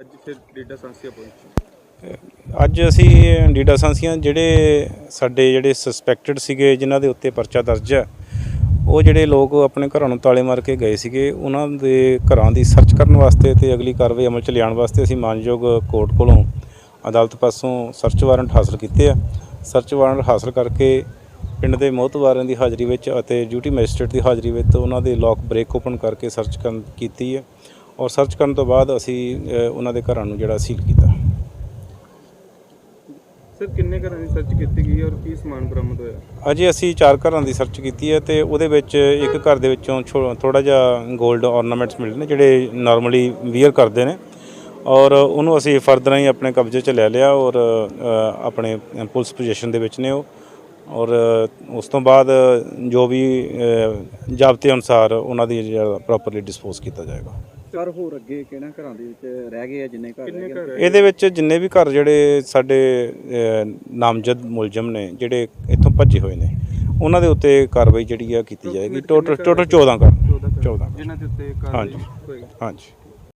ਅੱਜ ਫਿਰ ਡੇਟਾ ਸੰਸੀਆ ਪਹੁੰਚੀ ਅੱਜ ਅਸੀਂ ਡੀਡਾ ਸੰਸੀਆਂ ਜਿਹੜੇ ਸਾਡੇ ਜਿਹੜੇ ਸਸਪੈਕਟਡ ਸੀਗੇ, ਜਿਨ੍ਹਾਂ ਦੇ ਉੱਤੇ ਪਰਚਾ ਦਰਜ ਹੈ, ਉਹ ਜਿਹੜੇ ਲੋਕ ਆਪਣੇ ਘਰਾਂ ਨੂੰ ਤਾਲੇ ਮਾਰ ਕੇ ਗਏ ਸੀਗੇ, ਉਹਨਾਂ ਦੇ ਘਰਾਂ ਦੀ ਸਰਚ ਕਰਨ ਵਾਸਤੇ ਤੇ ਅਗਲੀ ਕਾਰਵਾਈ ਅਮਲ ਚ ਲਿਆਉਣ ਵਾਸਤੇ ਅਸੀਂ ਮਾਨਯੋਗ ਕੋਰਟ ਕੋਲੋਂ ਅਦਾਲਤ ਪਾਸੋਂ ਸਰਚ ਵਾਰੰਟ ਹਾਸਲ ਕੀਤੇ ਆ। ਸਰਚ ਵਾਰੰਟ ਹਾਸਲ ਕਰਕੇ ਪਿੰਡ ਦੇ ਮੋਹਤਵਾਰਾਂ ਦੀ ਹਾਜ਼ਰੀ ਵਿੱਚ ਅਤੇ ਡਿਊਟੀ ਮੈਜਿਸਟ੍ਰੇਟ ਦੀ ਹਾਜ਼ਰੀ ਵਿੱਚ ਉਹਨਾਂ ਦੇ ਲੋਕ ਬ੍ਰੇਕ ਓਪਨ ਕਰਕੇ ਸਰਚ ਕਰਨ ਕੀਤੀ ਹੈ। ਔਰ ਸਰਚ ਕਰਨ ਤੋਂ ਬਾਅਦ ਅਸੀਂ ਉਹਨਾਂ ਦੇ ਘਰਾਂ ਨੂੰ ਜਿਹੜਾ ਸੀਲ ਕੀਤਾ। ਸਰ ਕਿੰਨੇ ਘਰਾਂ ਦੀ ਸਰਚ ਕੀਤੀ ਗਈ ਔਰ ਕੀ ਸਮਾਨ ਬਰਾਮਦ ਹੋਇਆ? ਅਜੇ ਅਸੀਂ ਚਾਰ ਘਰਾਂ ਦੀ ਸਰਚ ਕੀਤੀ ਹੈ ਤੇ ਉਹਦੇ ਵਿੱਚ ਇੱਕ ਘਰ ਦੇ ਵਿੱਚੋਂ ਥੋੜਾ ਜਿਹਾ 골ਡ ornaments ਮਿਲੇ ਨੇ ਜਿਹੜੇ ਨਾਰਮਲੀ ਵੀਅਰ ਕਰਦੇ ਨੇ। ਔਰ ਉਹਨੂੰ ਅਸੀਂ ਫਰਦਰ ਹੀ ਆਪਣੇ ਕਬਜ਼ੇ 'ਚ ਲੈ ਲਿਆ ਔਰ ਆਪਣੇ ਪੁਲਿਸ ਪੋਜੀਸ਼ਨ ਦੇ ਵਿੱਚ ਨੇ ਉਹ। ਔਰ ਉਸ ਤੋਂ ਬਾਅਦ ਜੋ ਵੀ ਜ਼ਾਬਤੇ ਅਨੁਸਾਰ ਉਹਨਾਂ ਦੀ ਪ੍ਰੋਪਰਲੀ ਡਿਸਪੋਜ਼ ਕੀਤਾ ਜਾਏਗਾ। ਘਰ ਹੋਰ ਅੱਗੇ ਕਿਹਨਾਂ ਘਰਾਂ ਦੇ ਵਿੱਚ ਰਹਿ ਗਏ ਆ ਜਿੰਨੇ ਘਰ ਰਹਿ ਗਏ ਇਹਦੇ ਵਿੱਚ ਜਿੰਨੇ ਵੀ ਘਰ ਜਿਹੜੇ ਸਾਡੇ ਨਾਮਜ਼ਦ ਮੁਲਜ਼ਮ ਨੇ ਜਿਹੜੇ ਇੱਥੋਂ ਭੱਜੇ ਹੋਏ ਨੇ ਉਹਨਾਂ ਦੇ ਉੱਤੇ ਕਾਰਵਾਈ ਜਿਹੜੀ ਆ ਕੀਤੀ ਜਾਏਗੀ। ਟੋਟਲ ਟੋਟਲ 14 ਘਰ। 14 ਜਿਨ੍ਹਾਂ ਦੇ ਉੱਤੇ ਕਾਰਵਾਈ ਹਾਂਜੀ। ਹੋਏਗੀ ਹਾਂਜੀ।